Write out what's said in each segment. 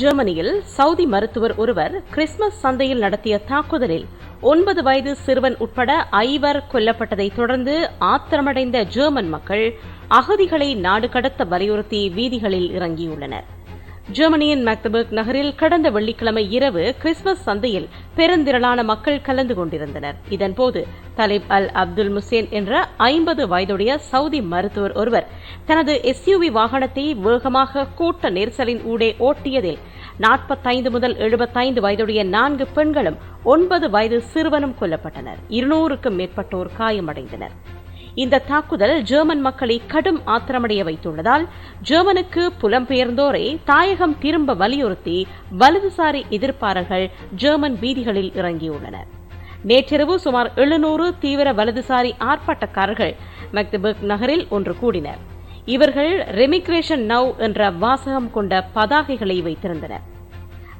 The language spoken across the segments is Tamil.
ஜெர்மனியில் சவுதி மருத்துவர் ஒருவர் கிறிஸ்துமஸ் சந்தையில் நடத்திய தாக்குதலில் ஒன்பது வயது சிறுவன் உட்பட ஐவர் கொல்லப்பட்டதை தொடர்ந்து ஆத்திரமடைந்த ஜெர்மன் மக்கள் அகதிகளை நாடு கடத்த வலியுறுத்தி வீதிகளில் இறங்கியுள்ளனர். ஜெர்மனியின் மேக்தபர்க் நகரில் கடந்த வெள்ளிக்கிழமை இரவு கிறிஸ்துமஸ் சந்தையில் பெருந்திரளான மக்கள் கலந்து கொண்டிருந்தனர். இதன்போது தலிப் அல் அப்துல் முசேன் என்ற ஐம்பது வயதுடைய சவுதி மருத்துவர் ஒருவர் தனது எஸ்யூவி வாகனத்தை வேகமாக கூட்ட நெரிசலின் ஊடே ஓட்டியதில் நாற்பத்தைந்து முதல் எழுபத்தைந்து வயதுடைய நான்கு பெண்களும் ஒன்பது வயது சிறுவனும் கொல்லப்பட்டனர். இருநூறுக்கும் மேற்பட்டோர் காயமடைந்தனர். இந்த தாக்குதல் ஜெர்மன் மக்களை கடும் ஆத்திரமடைய வைத்துள்ளதால் ஜெர்மனுக்கு புலம்பெயர்ந்தோரை தாயகம் திரும்ப வலியுறுத்தி வலதுசாரி எதிர்ப்பாளர்கள் ஜெர்மன் வீதிகளில் இறங்கியுள்ளனர். நேற்றிரவு சுமார் எழுநூறு தீவிர வலதுசாரி ஆர்ப்பாட்டக்காரர்கள் மெக்தபர்க் நகரில் ஒன்று கூடினர். இவர்கள் ரெமிக்ரேஷன் நவ் என்ற வாசகம் கொண்ட பதாகைகளை வைத்திருந்தனர்.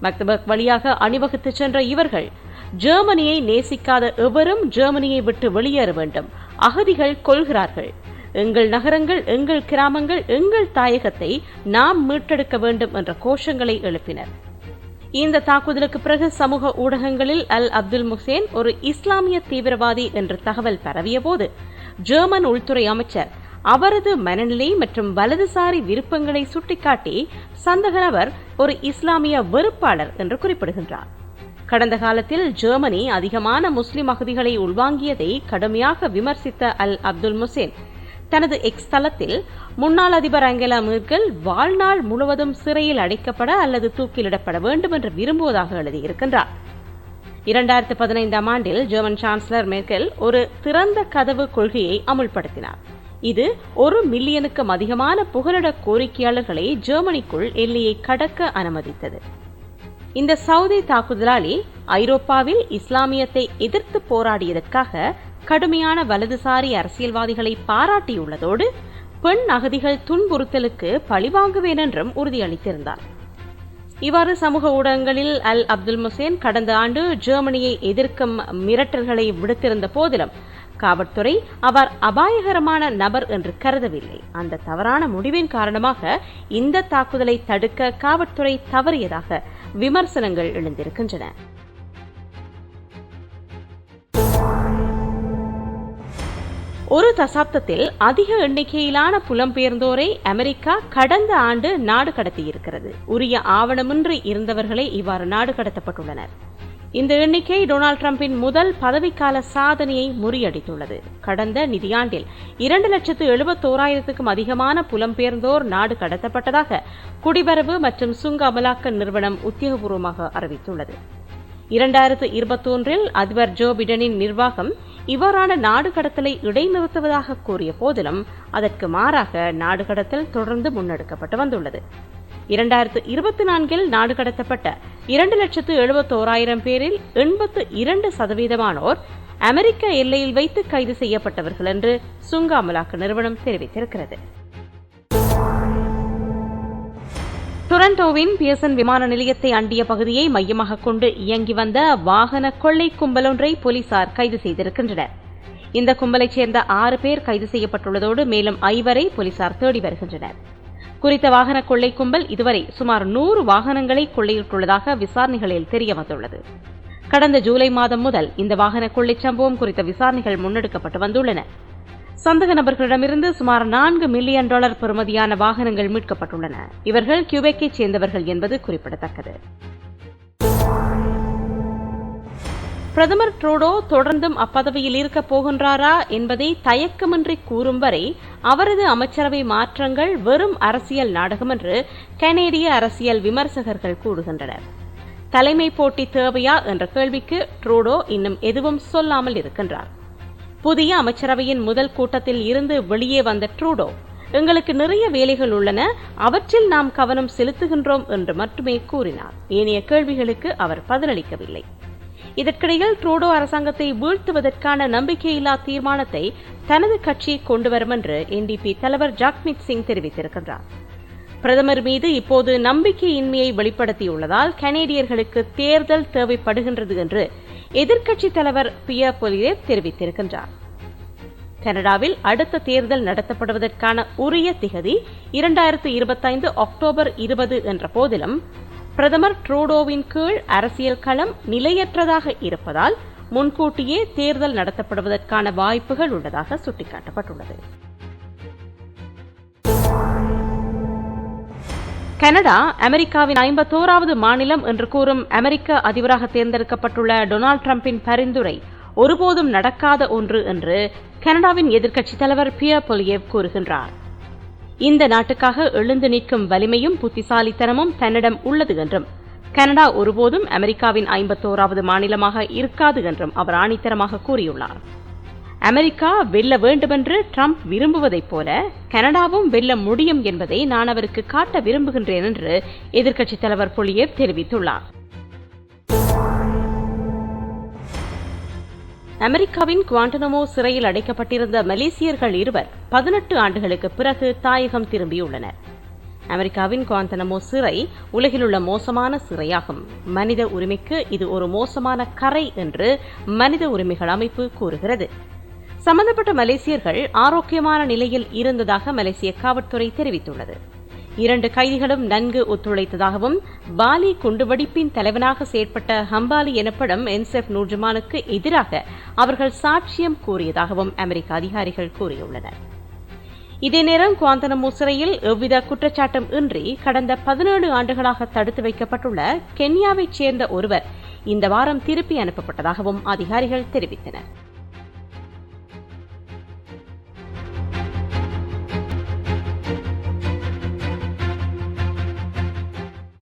மக்தபர்க் வழியாக அணிவகுத்து சென்ற இவர்கள் ஜெர்மனியை நேசிக்காத எவரும் ஜெர்மனியை விட்டு வெளியேற வேண்டும். அகதிகள் கொள்கிறார்கள் எங்கள் நகரங்கள் எங்கள் கிராமங்கள் எங்கள் தாயகத்தை நாம் மீட்டெடுக்க வேண்டும் என்ற கோஷங்களை எழுப்பினர். இந்த தாக்குதலுக்கு பிறகு சமூக ஊடகங்களில் அல் அப்துல் முசேன் ஒரு இஸ்லாமிய தீவிரவாதி என்ற தகவல் பரவிய போது ஜெர்மன் உள்துறை அமைச்சர் அவரது மனநிலை மற்றும் வலதுசாரி விருப்பங்களை சுட்டிக்காட்டி சந்தக நபர் ஒரு இஸ்லாமிய வெறுப்பாளர் என்று குறிப்பிடுகின்றார். கடந்த காலத்தில் ஜெர்மனி அதிகமான முஸ்லிம் அகதிகளை உள்வாங்கியதை கடுமையாக விமர்சித்த அல் அப்துல் முசேன். தனது எக்ஸ் தளத்தில் முன்னாள் அதிபர் அங்கேலா மேர்கல் வாழ்நாள் முழுவதும் சிறையில் அடைக்கப்பட அல்லது தூக்கிலிடப்பட வேண்டும் என்று விரும்புவதாக எழுதியிருக்கின்றார். இரண்டாயிரத்து பதினைந்தாம் ஆண்டில் ஜெர்மன் சான்சலர் மேர்கெல் ஒரு திறந்த கதவு கொள்கையை அமுல்படுத்தினார். இது ஒரு மில்லியனுக்கும் அதிகமான புகலிட கோரிக்கையாளர்களை ஜெர்மனிக்குள் எல்லையை கடக்க அனுமதித்தது. இந்த சவுதி தாக்குதலாளி ஐரோப்பாவில் இஸ்லாமியத்தை எதிர்த்து போராடியதற்காக கடுமையான வலதுசாரி அரசியல்வாதிகளை பாராட்டியுள்ளதோடு பெண் அகதிகள் துன்புறுத்தலுக்கு பழிவாங்குவேன் என்றும் உறுதியளித்திருந்தார். இவ்வாறு சமூக ஊடகங்களில் அல் அப்துல் முசேன் கடந்த ஆண்டு ஜெர்மனியை எதிர்க்கும் மிரட்டல்களை விடுத்திருந்த போதிலும் காவல்துறை அவர் அபாயகரமான நபர் என்று கருதவில்லை. அந்த தவறான முடிவின் காரணமாக இந்த தாக்குதலை தடுக்க காவல்துறை தவறியதாக விமர்சனங்கள் எழுந்திருக்கின்றன. ஒரு தசாப்தத்தில் அதிக எண்ணிக்கையிலான புலம்பெயர்ந்தோரை அமெரிக்கா கடந்த ஆண்டு நாடு கடத்தியிருக்கிறது. உரிய ஆவணமின்றி இருந்தவர்களே இவ்வாறு நாடு கடத்தப்பட்டுள்ளனர். இந்த எண்ணிக்கை டொனால்டு டிரம்பின் முதல் பதவிக்கால சாதனையை முறியடித்துள்ளது. கடந்த நிதியாண்டில் இரண்டு லட்சத்து எழுபத்தோராயிரத்துக்கும் அதிகமான புலம்பெயர்ந்தோர் நாடு கடத்தப்பட்டதாக குடிவரவு மற்றும் சுங்க அமலாக்க நிறுவனம் உத்தியோகபூர்வமாக அறிவித்துள்ளது. இரண்டாயிரத்து இருபத்தொன்றில் அதிபர் ஜோ பிடனின் நிர்வாகம் இவ்வாறான நாடு கடத்தலை இடைநிறுத்துவதாக கூறிய போதிலும் அதற்கு மாறாக நாடு கடத்தல் தொடர்ந்து முன்னெடுக்கப்பட்டு வந்துள்ளது. இரண்டாயிரத்து இருபத்தி நான்கில் நாடு கடத்தப்பட்ட இரண்டு லட்சத்து எழுபத்தோராயிரம் பேரில் எண்பத்து இரண்டு சதவீதமானோர் அமெரிக்க எல்லையில் வைத்து கைது செய்யப்பட்டவர்கள் என்று சுங்க அமலாக்க நிறுவனம் தெரிவித்திருக்கிறது. டொரண்டோவின் பியர்சன் விமான நிலையத்தை அண்டிய பகுதியை மையமாக கொண்டு இயங்கி வந்த வாகன கொள்ளை கும்பலொன்றை போலீசார் கைது செய்திருக்கின்றனர். இந்த கும்பலைச் சேர்ந்த ஆறு பேர் கைது செய்யப்பட்டுள்ளதோடு மேலும் ஐவரை போலீசார் தேடி வருகின்றனர். குறித்த வாகன கொள்ளை கும்பல் இதுவரை சுமார் நூறு வாகனங்களை கொள்ளையிட்டுள்ளதாக விசாரணைகளில் தெரியவந்துள்ளது. கடந்த ஜூலை மாதம் முதல் இந்த வாகன கொள்ளை சம்பவம் குறித்த விசாரணைகள் முன்னெடுக்கப்பட்டு வந்துள்ளன. சந்தக நபர்களிடமிருந்து சுமார் நான்கு மில்லியன் டாலர் பெறுமதியான வாகனங்கள் மீட்கப்பட்டுள்ளன. இவர்கள் கியூபெக்கைச் சேர்ந்தவர்கள் என்பது குறிப்பிடத்தக்கது. பிரதமர் ட்ரூடோ தொடர்ந்தும் அப்பதவியில் இருக்கப் போகின்றாரா என்பதை தயக்கமின்றி கூறும் வரை அவரது அமைச்சரவை மாற்றங்கள் வெறும் அரசியல் நாடகம் என்று கனேடிய அரசியல் விமர்சகர்கள் கூறுகின்றனர். தலைமை போட்டி தேவையா என்ற கேள்விக்கு ட்ரூடோ இன்னும் எதுவும் சொல்லாமல் இருக்கின்றார். புதிய அமைச்சரவையின் முதல் கூட்டத்தில் இருந்து வெளியே வந்த ட்ரூடோ எங்களுக்கு நிறைய வேலைகள் உள்ளன அவற்றில் நாம் கவனம் செலுத்துகின்றோம் என்று மட்டுமே கூறினார். ஏனைய கேள்விகளுக்கு அவர் பதிலளிக்கவில்லை. இதற்கிடையில் ட்ரூடோ அரசாங்கத்தை வீழ்த்துவதற்கான நம்பிக்கையில்லா தீர்மானத்தை தனது கட்சி கொண்டு வரும் என்று என்டிபி தலைவர் ஜாக்மித் சிங் தெரிவித்திருக்கின்றார். பிரதமர் மீது இப்போது நம்பிக்கையின்மையை வெளிப்படுத்தியுள்ளதால் கனேடியர்களுக்கு தேர்தல் தேவைப்படுகின்றது என்று எதிர்க்கட்சித் தலைவர் பியா பொலிரேவ் தெரிவித்திருக்கின்றார். கனடாவில் அடுத்த தேர்தல் நடத்தப்படுவதற்கான உரிய திகதி இரண்டாயிரத்து இருபத்தைந்து அக்டோபர் இருபது என்ற போதிலும் பிரதமர் ட்ரூடோவின் கீழ் அரசியல் களம் நிலையற்றதாக இருப்பதால் முன்கூட்டியே தேர்தல் நடத்தப்படுவதற்கான வாய்ப்புகள் உள்ளதாக சுட்டிக்காட்டப்பட்டுள்ளது. கனடா அமெரிக்காவின் ஐம்பத்தோராவது மாநிலம் என்று கூறும் அமெரிக்க அதிபராக தேர்ந்தெடுக்கப்பட்டுள்ள டொனால்டு டிரம்பின் பரிந்துரை ஒருபோதும் நடக்காத ஒன்று என்று கனடாவின் எதிர்க்கட்சித் தலைவர் பியர் பொலியேவ் கூறுகின்றார். இந்த நாட்டுக்காக எழுந்து நிற்கும் வலிமையும் புத்திசாலித்தனமும் தன்னிடம் உள்ளது என்றும் கனடா ஒருபோதும் அமெரிக்காவின் ஐம்பத்தோராவது மாநிலமாக இருக்காது என்றும் அவர் ஆணித்தரமாக கூறியுள்ளார். அமெரிக்கா வெல்ல வேண்டுமென்று ட்ரம்ப் விரும்புவதைப் போல கனடாவும் வெல்ல முடியும் என்பதை நான் அவருக்கு காட்ட விரும்புகின்றேன் என்று எதிர்க்கட்சித் தலைவர் பொலியேவ் தெரிவித்துள்ளார். அமெரிக்காவின் குவாண்டனமோ சிறையில் அடைக்கப்பட்டிருந்த மலேசியர்கள் இருவர் பதினெட்டு ஆண்டுகளுக்கு பிறகு தாயகம் திரும்பியுள்ளனர். அமெரிக்காவின் குவாந்தனமோ சிறை உலகிலுள்ள மோசமான சிறையாகும். மனித உரிமைக்கு இது ஒரு மோசமான கரை என்று மனித உரிமைகள் அமைப்பு கூறுகிறது. சம்பந்தப்பட்ட மலேசியர்கள் ஆரோக்கியமான நிலையில் இருந்ததாக மலேசிய காவல்துறை தெரிவித்துள்ளது. இரண்டு கைதிகளும் நன்கு ஒத்துழைத்ததாகவும் பாலி குண்டுவெடிப்பின் தலைவனாக செயற்பட்ட ஹம்பாலி எனப்படும் என்செஃப் நூர்ஜமானுக்கு எதிராக அவர்கள் சாட்சியம் கூறியதாகவும் அமெரிக்க அதிகாரிகள் கூறியுள்ளனர். இதே நேரம் குவாந்தனமோ சிறையில் எவ்வித குற்றச்சாட்டும் இன்றி கடந்த பதினேழு ஆண்டுகளாக தடுத்து வைக்கப்பட்டுள்ள கென்யாவைச் சேர்ந்த ஒருவர் இந்த வாரம் திருப்பி அனுப்பப்பட்டதாகவும் அதிகாரிகள் தெரிவித்தனர்.